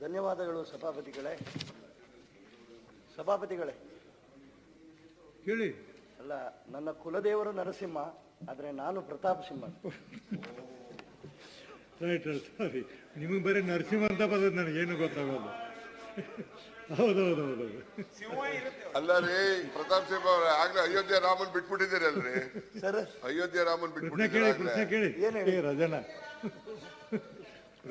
ಧನ್ಯವಾದಗಳು ಸಭಾಪತಿಗಳೇ. ಸಭಾಪತಿಗಳೇ. ಕೇಳಿ. ಅಲ್ಲ ನನ್ನ ಕುಲದೇವರು ನರಸಿಂಹ ಆದರೆ ನಾನು Pratap Simha right right sorry ನಿಮಗೆ ಬರೀ ನರಸಿಂಹ ಅಂತ ಬರೋದು ನನಗೇನು ಗೊತ್ತಾಗೋದು? ಹೌದೌದು ಹೌದೌದು ಅಲ್ಲ ರೀ ಪ್ರತಾಪ್ ಸಿಂಹ ಅವ್ರ ಆಗ್ಲೇ ಅಯೋಧ್ಯೆ ರಾಮನ್ ಬಿಟ್ಬಿಟ್ಟಿದ್ದೀರಲ್ರಿ. ಸರ್. ಅಯೋಧ್ಯೆ ರಾಮನ್ ಪ್ರಶ್ನೆ ಕೇಳಿ ಬಿಟ್ಬಿಟ್ಟಿದ್ದೀರಿ ಪ್ರಶ್ನೆ ಕೇಳಿ. ಏನ್ ಹೇಳಿ? ಏ, ರಜನ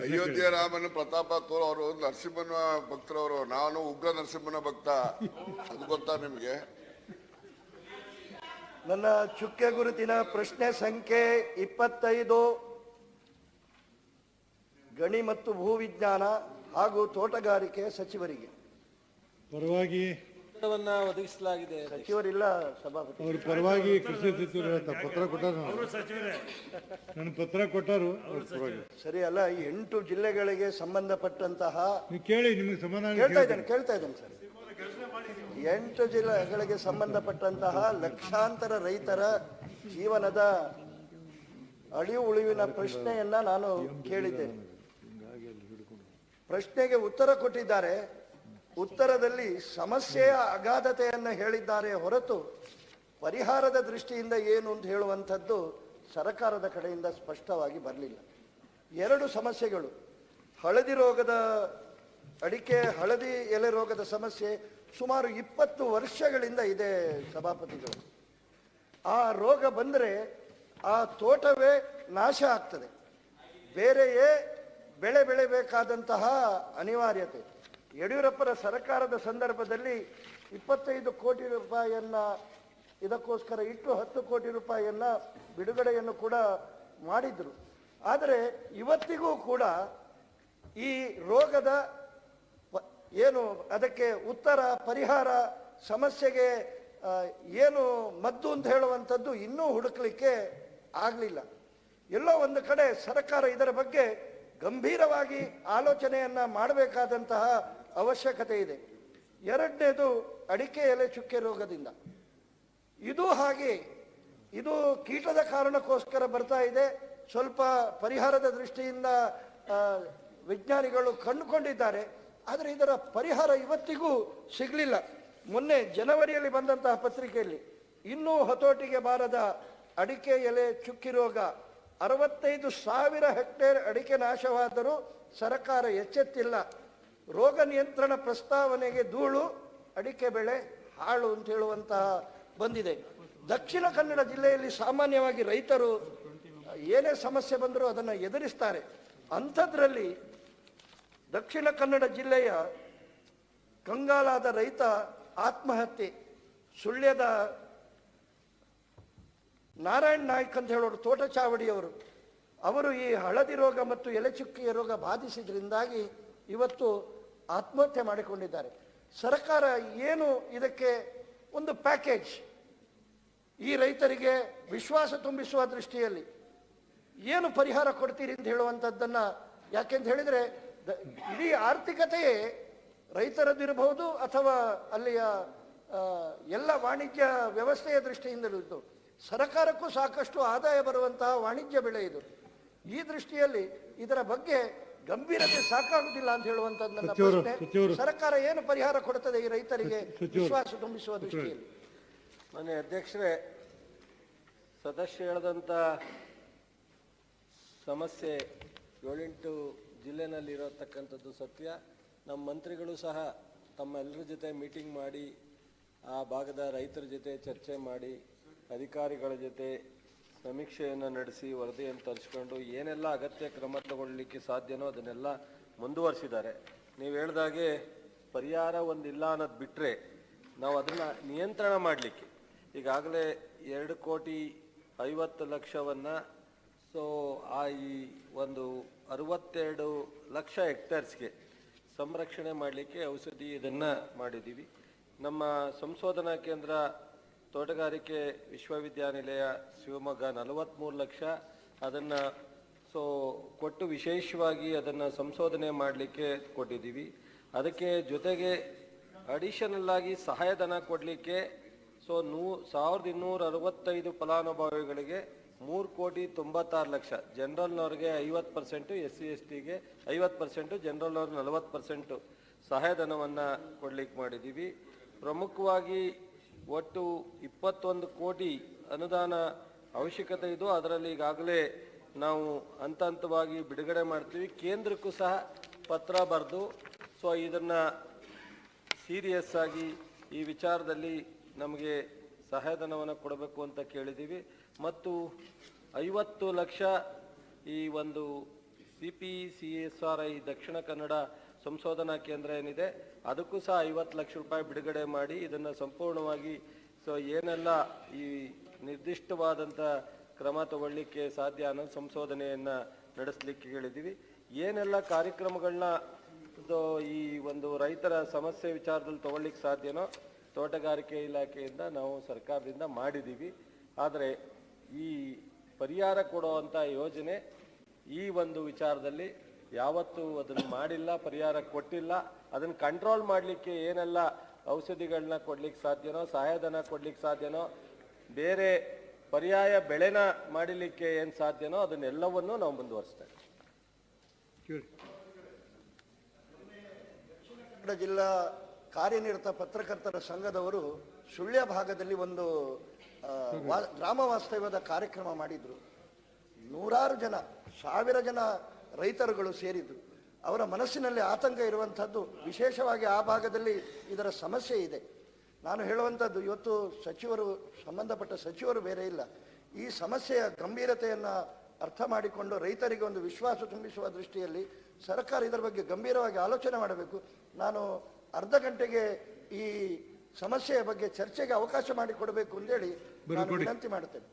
ಅಯೋಧ್ಯೆ ರಾಮನ ಪ್ರತಾಪ ತೋರ್ ಅವರು ನರಸಿಂಹನ ಭಕ್ತರವರು ನಾನು ಉಗ್ರ ನರಸಿಂಹನ ಭಕ್ತ. ಅದು ಗೊತ್ತಾ ನಿಮಗೆ? ನನ್ನ ಚುಕ್ಕೆ ಗುರುತಿನ ಪ್ರಶ್ನೆ ಸಂಖ್ಯೆ ಇಪ್ಪತ್ತೈದು. ಗಣಿ ಮತ್ತು ಭೂವಿಜ್ಞಾನ ಹಾಗೂ ತೋಟಗಾರಿಕೆ ಸಚಿವರಿಗೆ. ಪರವಾಗಿ ಒದಗಿಸಲಾಗಿದೆ. ಸಚಿವರಿಲ್ಲ ಸಭಾಪತಿ. ಅವ್ರ ಪರವಾಗಿ ಕೃಷಿ ಸಚಿವರು ಪತ್ರ ಕೊಟ್ಟಾರು ನನ್ನ ಪತ್ರ ಕೊಟ್ಟರು ಅವ್ರ ಪರವಾಗಿ. ಸರಿ ಅಲ್ಲ ಈ ಎಂಟು ಜಿಲ್ಲೆಗಳಿಗೆ ಸಂಬಂಧಪಟ್ಟಂತಹ ನೀವು ಕೇಳಿ ನಿಮಗೆ ಸಮಾನ ಕೇಳ್ತಾ ಇದ್ದೇನೆ ಕೇಳ್ತಾ ಇದ್ದೇನೆ ಸರ್. ಎಂಟು ಜಿಲ್ಲೆಗಳಿಗೆ ಸಂಬಂಧಪಟ್ಟಂತಹ ಲಕ್ಷಾಂತರ ರೈತರ ಜೀವನದ ಅಳಿವು ಉಳಿವಿನ ಪ್ರಶ್ನೆಯನ್ನ ನಾನು ಕೇಳಿದ್ದೇನೆ. ಪ್ರಶ್ನೆಗೆ ಉತ್ತರ ಕೊಟ್ಟಿದ್ದಾರೆ. ಉತ್ತರದಲ್ಲಿ ಸಮಸ್ಯೆಯ ಅಗಾಧತೆಯನ್ನು ಹೇಳಿದ್ದಾರೆ ಹೊರತು ಪರಿಹಾರದ ದೃಷ್ಟಿಯಿಂದ ಏನು ಅಂತ ಹೇಳುವಂಥದ್ದು ಸರಕಾರದ ಕಡೆಯಿಂದ ಸ್ಪಷ್ಟವಾಗಿ ಬರಲಿಲ್ಲ. ಎರಡು ಸಮಸ್ಯೆಗಳು. ಹಳದಿ ರೋಗದ ಅಡಿಕೆ, ಹಳದಿ ಎಲೆ ರೋಗದ ಸಮಸ್ಯೆ ಸುಮಾರು ಇಪ್ಪತ್ತು ವರ್ಷಗಳಿಂದ ಇದೆ ಸಭಾಪತಿಗಳು. ಆ ರೋಗ ಬಂದರೆ ಆ ತೋಟವೇ ನಾಶ ಆಗ್ತದೆ. ಬೇರೆಯೇ ಬೆಳೆ ಬೆಳೆಬೇಕಾದಂತಹ ಅನಿವಾರ್ಯತೆ. ಯಡಿಯೂರಪ್ಪರ ಸರ್ಕಾರದ ಸಂದರ್ಭದಲ್ಲಿ ಇಪ್ಪತ್ತೈದು ಕೋಟಿ ರೂಪಾಯಿಯನ್ನ ಇದಕ್ಕೋಸ್ಕರ ಇಟ್ಟು ಹತ್ತು ಕೋಟಿ ರೂಪಾಯಿಯನ್ನ ಬಿಡುಗಡೆಯನ್ನು ಕೂಡ ಮಾಡಿದ್ರು. ಆದರೆ ಇವತ್ತಿಗೂ ಕೂಡ ಈ ರೋಗದ ಏನು ಅದಕ್ಕೆ ಉತ್ತರ ಪರಿಹಾರ ಸಮಸ್ಯೆಗೆ ಏನು ಮದ್ದು ಅಂತ ಹೇಳುವಂಥದ್ದು ಇನ್ನೂ ಹುಡುಕ್ಲಿಕ್ಕೆ ಆಗಲಿಲ್ಲ. ಎಲ್ಲೋ ಒಂದು ಕಡೆ ಸರ್ಕಾರ ಇದರ ಬಗ್ಗೆ ಗಂಭೀರವಾಗಿ ಆಲೋಚನೆಯನ್ನ ಮಾಡಬೇಕಾದಂತಹ ಅವಶ್ಯಕತೆ ಇದೆ. ಎರಡನೇದು ಅಡಿಕೆ ಎಲೆ ಚುಕ್ಕೆ ರೋಗದಿಂದ. ಇದು ಹಾಗೆ, ಇದು ಕೀಟದ ಕಾರಣಕ್ಕೋಸ್ಕರ ಬರ್ತಾ ಇದೆ. ಸ್ವಲ್ಪ ಪರಿಹಾರದ ದೃಷ್ಟಿಯಿಂದ ವಿಜ್ಞಾನಿಗಳು ಕಂಡುಕೊಂಡಿದ್ದಾರೆ. ಆದರೆ ಇದರ ಪರಿಹಾರ ಇವತ್ತಿಗೂ ಸಿಗಲಿಲ್ಲ. ಮೊನ್ನೆ ಜನವರಿಯಲ್ಲಿ ಬಂದಂತಹ ಪತ್ರಿಕೆಯಲ್ಲಿ, ಇನ್ನೂ ಹತೋಟಿಗೆ ಬಾರದ ಅಡಿಕೆ ಎಲೆ ಚುಕ್ಕಿ ರೋಗ, ಅರವತ್ತೈದು ಸಾವಿರ ಹೆಕ್ಟೇರ್ ಅಡಿಕೆ ನಾಶವಾದರೂ ಸರ್ಕಾರ ಎಚ್ಚೆತ್ತಿಲ್ಲ. ರೋಗ ನಿಯಂತ್ರಣ ಪ್ರಸ್ತಾವನೆಗೆ ಧೂಳು, ಅಡಿಕೆ ಬೆಳೆ, ಹಾಳು ಅಂತ ಹೇಳುವಂತಹ ಬಂದಿದೆ. ದಕ್ಷಿಣ ಕನ್ನಡ ಜಿಲ್ಲೆಯಲ್ಲಿ ಸಾಮಾನ್ಯವಾಗಿ ರೈತರು, ಏನೇ ಸಮಸ್ಯೆ ಬಂದರೂ ಅದನ್ನು ಎದುರಿಸ್ತಾರೆ. ಅಂಥದ್ರಲ್ಲಿ ದಕ್ಷಿಣ ಕನ್ನಡ ಜಿಲ್ಲೆಯ ಕಂಗಾಲಾದ ರೈತ ಆತ್ಮಹತ್ಯೆ, ಸುಳ್ಯದ ನಾರಾಯಣ್ ನಾಯ್ಕ್ ಅಂತ ಹೇಳೋರು ತೋಟ ಚಾವಡಿಯವರು ಅವರು ಈ ಹಳದಿ ರೋಗ ಮತ್ತು ಎಲೆಚುಕ್ಕಿಯ ರೋಗ ಬಾಧಿಸಿದ್ರಿಂದಾಗಿ ಇವತ್ತು ಆತ್ಮಹತ್ಯೆ ಮಾಡಿಕೊಂಡಿದ್ದಾರೆ. ಸರ್ಕಾರ ಏನು ಇದಕ್ಕೆ ಒಂದು ಪ್ಯಾಕೇಜ್? ಈ ರೈತರಿಗೆ ವಿಶ್ವಾಸ ತುಂಬಿಸುವ ದೃಷ್ಟಿಯಲ್ಲಿ ಏನು ಪರಿಹಾರ ಕೊಡ್ತೀರಿ ಅಂತ ಹೇಳುವಂಥದ್ದನ್ನು ಯಾಕೆಂತ ಹೇಳಿದರೆ ಇಡೀ ಆರ್ಥಿಕತೆಯೇ ರೈತರದ್ದಿರಬಹುದು ಅಥವಾ ಅಲ್ಲಿಯ ಎಲ್ಲ ವಾಣಿಜ್ಯ ವ್ಯವಸ್ಥೆಯ ದೃಷ್ಟಿಯಿಂದಲೂ ಸರ್ಕಾರಕ್ಕೂ ಸಾಕಷ್ಟು ಆದಾಯ ಬರುವಂತಹ ವಾಣಿಜ್ಯ ಬೆಳೆ ಇದು. ಈ ದೃಷ್ಟಿಯಲ್ಲಿ ಇದರ ಬಗ್ಗೆ ಗಂಭೀರತೆ ಸಾಕಾಗುದಿಲ್ಲ ಅಂತ ಹೇಳುವಂತದ್ದು ನನ್ನ ಪ್ರಶ್ನೆ. ಸರ್ಕಾರ ಏನು ಪರಿಹಾರ ಕೊಡುತ್ತದೆ ಈ ರೈತರಿಗೆ. ವಿಶ್ವಾಸ ತುಂಬಿಸುವ ದೃಷ್ಟಿಯಲ್ಲಿ. ಮನೆ ಅಧ್ಯಕ್ಷರೇ ಸದಸ್ಯ ಹೇಳದಂತ ಸಮಸ್ಯೆ ಏಳೆಂಟು ಜಿಲ್ಲೆನಲ್ಲಿ ಇರತಕ್ಕಂಥದ್ದು ಸತ್ಯ. ನಮ್ಮ ಮಂತ್ರಿಗಳು ಸಹ ತಮ್ಮೆಲ್ಲರ ಜೊತೆ ಮೀಟಿಂಗ್ ಮಾಡಿ ಆ ಭಾಗದ ರೈತರ ಜೊತೆ ಚರ್ಚೆ ಮಾಡಿ ಅಧಿಕಾರಿಗಳ ಜೊತೆ ಸಮೀಕ್ಷೆಯನ್ನು ನಡೆಸಿ ವರದಿಯನ್ನು ತರಿಸ್ಕೊಂಡು ಏನೆಲ್ಲ ಅಗತ್ಯ ಕ್ರಮ ತಗೊಳ್ಳಿಕ್ಕೆ ಸಾಧ್ಯನೋ ಅದನ್ನೆಲ್ಲ ಮುಂದುವರಿಸಿದ್ದಾರೆ. ನೀವು ಹೇಳ್ದಾಗೆ ಪರಿಹಾರ ಒಂದಿಲ್ಲ ಅನ್ನೋದು ಬಿಟ್ಟರೆ ನಾವು ಅದನ್ನು ನಿಯಂತ್ರಣ ಮಾಡಲಿಕ್ಕೆ ಈಗಾಗಲೇ ಎರಡು ಕೋಟಿ ಐವತ್ತು ಲಕ್ಷವನ್ನು ಸೊ ಆ ಈ ಒಂದು ಅರವತ್ತೆರಡು ಲಕ್ಷ ಹೆಕ್ಟೇರ್ಸ್ಗೆ ಸಂರಕ್ಷಣೆ ಮಾಡಲಿಕ್ಕೆ ಔಷಧಿ ಇದನ್ನು ಮಾಡಿದ್ದೀವಿ. ನಮ್ಮ ಸಂಶೋಧನಾ ಕೇಂದ್ರ ತೋಟಗಾರಿಕೆ ವಿಶ್ವವಿದ್ಯಾನಿಲಯ ಶಿವಮೊಗ್ಗ ನಲವತ್ತ್ಮೂರು ಲಕ್ಷ. ಅದನ್ನು ಸೊ ಕೊಟ್ಟು ವಿಶೇಷವಾಗಿ ಅದನ್ನು ಸಂಶೋಧನೆ ಮಾಡಲಿಕ್ಕೆ ಕೊಟ್ಟಿದ್ದೀವಿ. ಅದಕ್ಕೆ ಜೊತೆಗೆ ಅಡಿಷನಲ್ ಆಗಿ ಸಹಾಯಧನ ಕೊಡಲಿಕ್ಕೆ ಸೊ ನೂ ಸಾವಿರದ ಇನ್ನೂರ ಅರವತ್ತೈದು ಫಲಾನುಭವಿಗಳಿಗೆ ಮೂರು ಕೋಟಿ ತೊಂಬತ್ತಾರು ಲಕ್ಷ. ಜನರಲ್ನವ್ರಿಗೆ ಐವತ್ತು ಪರ್ಸೆಂಟು, ಎಸ್ ಸಿ ಎಸ್ ಟಿಗೆ ಐವತ್ತು ಪರ್ಸೆಂಟು, ಜನರಲ್ನವ್ರಿಗೆ ನಲವತ್ತು ಪರ್ಸೆಂಟು ಸಹಾಯಧನವನ್ನು ಕೊಡಲಿಕ್ಕೆ ಮಾಡಿದ್ದೀವಿ. ಪ್ರಮುಖವಾಗಿ ಒಟ್ಟು ಇಪ್ಪತ್ತೊಂದು ಕೋಟಿ ಅನುದಾನ ಅವಶ್ಯಕತೆ ಇದು. ಅದರಲ್ಲಿ ಈಗಾಗಲೇ ನಾವು ಹಂತ ಹಂತವಾಗಿ ಬಿಡುಗಡೆ ಮಾಡ್ತೀವಿ. ಕೇಂದ್ರಕ್ಕೂ ಸಹ ಪತ್ರ ಬರೆದು, ಸೊ ಇದನ್ನು ಸೀರಿಯಸ್ ಆಗಿ ಈ ವಿಚಾರದಲ್ಲಿ ನಮಗೆ ಸಹಾಯಧನವನ್ನು ಕೊಡಬೇಕು ಅಂತ ಕೇಳಿದ್ದೀವಿ ಮತ್ತು ಐವತ್ತು ಲಕ್ಷ ಈ ಒಂದು C P C S R I Dakshina Kannada ಸಂಶೋಧನಾ ಕೇಂದ್ರ ಏನಿದೆ? ಅದಕ್ಕೂ ಸಹ ಐವತ್ತು ಲಕ್ಷ ರೂಪಾಯಿ ಬಿಡುಗಡೆ ಮಾಡಿ ಇದನ್ನು ಸಂಪೂರ್ಣವಾಗಿ ಸೊ ಏನೆಲ್ಲ ಈ ನಿರ್ದಿಷ್ಟವಾದಂಥ ಕ್ರಮ ತಗೊಳ್ಳಿಕ್ಕೆ ಸಾಧ್ಯ ಅನ್ನೋ ಸಂಶೋಧನೆಯನ್ನು ನಡೆಸಲಿಕ್ಕೆ ಹೇಳಿದ್ದೀವಿ. ಏನೆಲ್ಲ ಕಾರ್ಯಕ್ರಮಗಳನ್ನ ಈ ಒಂದು ರೈತರ ಸಮಸ್ಯೆ ವಿಚಾರದಲ್ಲಿ ತಗೊಳ್ಳಿಕ್ಕೆ ಸಾಧ್ಯನೋ ತೋಟಗಾರಿಕೆ ಇಲಾಖೆಯಿಂದ ನಾವು ಸರ್ಕಾರದಿಂದ ಮಾಡಿದ್ದೀವಿ. ಆದರೆ ಈ ಪರಿಹಾರ ಕೊಡುವಂಥ ಯೋಜನೆ ಈ ಒಂದು ವಿಚಾರದಲ್ಲಿ ಯಾವತ್ತೂ ಅದನ್ನು ಮಾಡಿಲ್ಲ ಪರಿಹಾರ ಕೊಟ್ಟಿಲ್ಲ. ಅದನ್ನು ಕಂಟ್ರೋಲ್ ಮಾಡಲಿಕ್ಕೆ ಏನೆಲ್ಲ ಔಷಧಿಗಳನ್ನ ಕೊಡ್ಲಿಕ್ಕೆ ಸಾಧ್ಯನೋ ಸಹಾಯಧನ ಕೊಡ್ಲಿಕ್ಕೆ ಸಾಧ್ಯನೋ ಬೇರೆ ಪರ್ಯಾಯ ಬೆಳೆನ ಮಾಡಲಿಕ್ಕೆ ಏನು ಸಾಧ್ಯನೋ ಅದನ್ನೆಲ್ಲವನ್ನೂ ನಾವು ಮುಂದುವರಿಸ್ತೇವೆ. ಜಿಲ್ಲಾ ಕಾರ್ಯನಿರತ ಪತ್ರಕರ್ತರ ಸಂಘದವರು ಸುಳ್ಯ ಭಾಗದಲ್ಲಿ ಒಂದು ಗ್ರಾಮ ವಾಸ್ತವ್ಯದ ಕಾರ್ಯಕ್ರಮ ಮಾಡಿದ್ರು. ನೂರಾರು ಜನ ಸಾವಿರ ಜನ ರೈತರುಗಳು ಸೇರಿದ್ರು ಅವರ ಮನಸ್ಸಿನಲ್ಲಿ ಆತಂಕ ಇರುವಂಥದ್ದು ವಿಶೇಷವಾಗಿ ಆ ಭಾಗದಲ್ಲಿ ಇದರ ಸಮಸ್ಯೆ ಇದೆ. ನಾನು ಹೇಳುವಂಥದ್ದು ಇವತ್ತು ಸಚಿವರು ಸಂಬಂಧಪಟ್ಟ ಸಚಿವರು ಬೇರೆ ಇಲ್ಲ. ಈ ಸಮಸ್ಯೆಯ ಗಂಭೀರತೆಯನ್ನು ಅರ್ಥ ಮಾಡಿಕೊಂಡು ರೈತರಿಗೆ ಒಂದು ವಿಶ್ವಾಸ ತುಂಬಿಸುವ ದೃಷ್ಟಿಯಲ್ಲಿ ಸರ್ಕಾರ ಇದರ ಬಗ್ಗೆ ಗಂಭೀರವಾಗಿ ಆಲೋಚನೆ ಮಾಡಬೇಕು. ನಾನು ಅರ್ಧ ಗಂಟೆಗೆ ಈ ಸಮಸ್ಯೆಯ ಬಗ್ಗೆ ಚರ್ಚೆಗೆ ಅವಕಾಶ ಮಾಡಿಕೊಡಬೇಕು ಅಂತೇಳಿ. ವಿನಂತಿ ಮಾಡುತ್ತೇನೆ